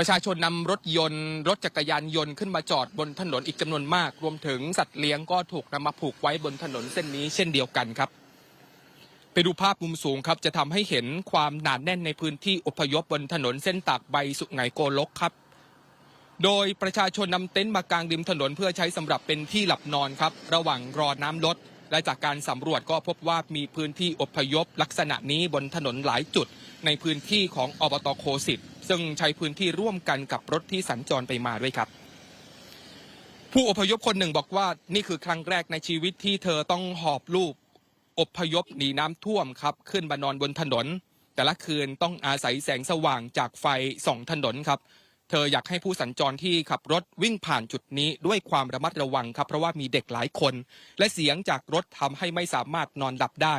ประชาชนนำรถยนต์ รถจักรยานยนต์ขึ้นมาจอดบนถนนอีกจำนวนมาก รวมถึงสัตว์เลี้ยงก็ถูกนำมาผูกไว้บนถนนเส้นนี้เช่นเดียวกันครับ ไปดูภาพมุมสูงครับ จะทำให้เห็นความหนาแน่นในพื้นที่อพยพบนถนนเส้นตากใบสุไหงโกลกครับ โดยประชาชนนำเต็นท์มากางริมถนนเพื่อใช้สำหรับเป็นที่หลับนอนครับ ระหว่างรอน้ำลดและจากการสำรวจก็พบว่ามีพื้นที่อพยพลักษณะนี้บนถนนหลายจุด ในพื้นที่ของอบตโคสิต ซึ่งใช้พื้นที่ร่วมกันกับรถที่สัญจรไปมาด้วยครับผู้อพยพคนหนึ่งบอกว่านี่คือครั้งแรกในชีวิตที่เธอต้องหอบลูกอพยพหนีน้ำท่วมครับ ขึ้นมานอนบนถนน แต่ละคืนต้องอาศัยแสงสว่างจากไฟส่องถนนครับ เธออยากให้ผู้สัญจรที่ขับรถวิ่งผ่านจุดนี้ด้วยความระมัดระวังครับ เพราะว่ามีเด็กหลายคน และเสียงจากรถทำให้ไม่สามารถนอนหลับได้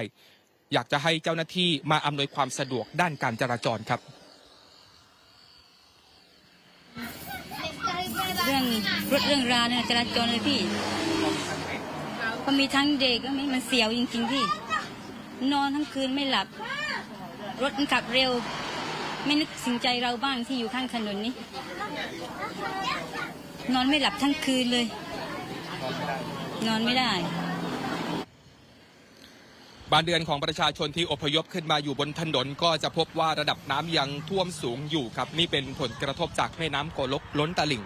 อยากจะให้เจ้าหน้าที่มาอำนวยความสะดวกด้านการจราจรครับ เรื่องรถเรื่องราเนี่ยจราจรเลยพี่ก็มีทั้งเด็กก็มีมันเสียวจริง ๆ พี่ นอนทั้งคืนไม่หลับ รถมันขับเร็ว ไม่นึกถึงใจเราบ้างที่อยู่ข้างถนนนี้ นอนไม่หลับทั้งคืนเลย นอนไม่ได้บ้านเรือนของประชาชนที่อพยพขึ้นมาอยู่บนถนนก็จะพบว่าระดับน้ำยังท่วมสูงอยู่ครับ นี่เป็นผลกระทบจากแม่น้ำโกลกล้นตลิ่ง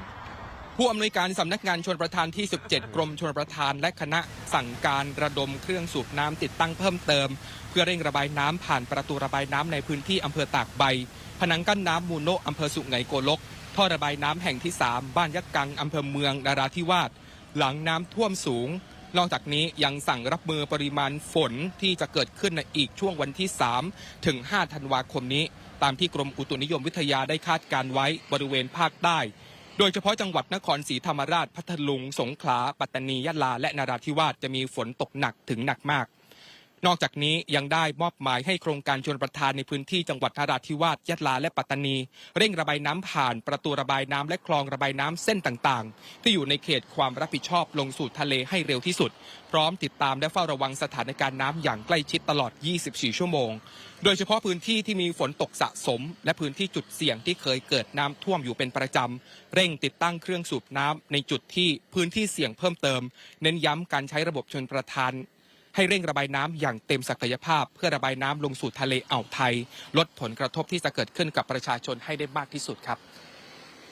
ผู้อำนวยการสำนักงานชนประทานที่ 17 กรมชนประทานและคณะสั่งการระดมเครื่องสูบน้ำติดตั้งเพิ่มเติม เพื่อเร่งระบายน้ำผ่านประตูระบายน้ำในพื้นที่อำเภอตากใบ ผนังกั้นน้ำมูโนะอำเภอสุไหงโกลก ท่อระบายน้ำแห่งที่ 3 บ้านยักกังอำเภอเมืองนาราธิวาสหลังน้ำท่วมสูง นอกจากนี้ยังสั่งรับมือปริมาณฝนที่จะเกิดขึ้นในอีกช่วงวันที่ 3 ถึง 5 ธันวาคมนี้ ตามที่กรมอุตุนิยมวิทยาได้คาดการไว้บริเวณภาคใต้ โดยเฉพาะจังหวัดนครศรีธรรมราช พัทลุง สงขลา ปัตตานี ยะลา และนราธิวาสจะมีฝนตกหนักถึงหนักมาก นอกจากนี้ยังได้มอบหมายให้โครงการชนประทานในพื้นที่จังหวัดนราธิวาสยะลาและปัตตานี เร่งระบายน้ำผ่านประตูระบายน้ำและคลองระบายน้ำเส้นต่างๆ ที่อยู่ในเขตความรับผิดชอบลงสู่ทะเลให้เร็วที่สุด พร้อมติดตามและเฝ้าระวังสถานการณ์น้ำอย่างใกล้ชิดตลอด 24 ชั่วโมง โดยเฉพาะพื้นที่ที่มีฝนตกสะสม และพื้นที่จุดเสี่ยงที่เคยเกิดน้ำท่วมอยู่เป็นประจำเร่งติดตั้งเครื่องสูบน้ำในจุดที่พื้นที่เสี่ยงเพิ่มเติม เน้นย้ำการใช้ระบบชนประทาน ให้เร่งระบายน้ำอย่างเต็มศักยภาพ เพื่อระบายน้ำลงสู่ทะเลอ่าวไทย ลดผลกระทบที่จะเกิดขึ้นกับประชาชนให้ได้มากที่สุดครับ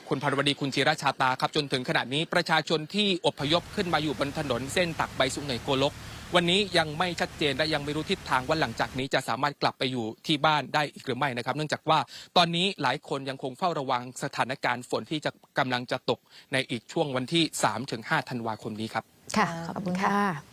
คุณพรวดีคุณจิราชาตาครับจนถึงขณะนี้ประชาชนที่อพยพขึ้นมาอยู่บนถนนเส้นตักใบสุงไหงโกลกวันนี้ยังไม่ชัดเจนและยังไม่รู้ทิศทางว่าหลังจากนี้จะสามารถกลับไปอยู่ที่บ้านได้อีกหรือไม่นะครับ เนื่องจากว่าตอนนี้หลายคนยังคงเฝ้าระวังสถานการณ์ฝนที่จะกำลังจะตกในอีกช่วงวันที่ 3-5 ธันวาคมนี้ครับ ค่ะ ขอบคุณค่ะ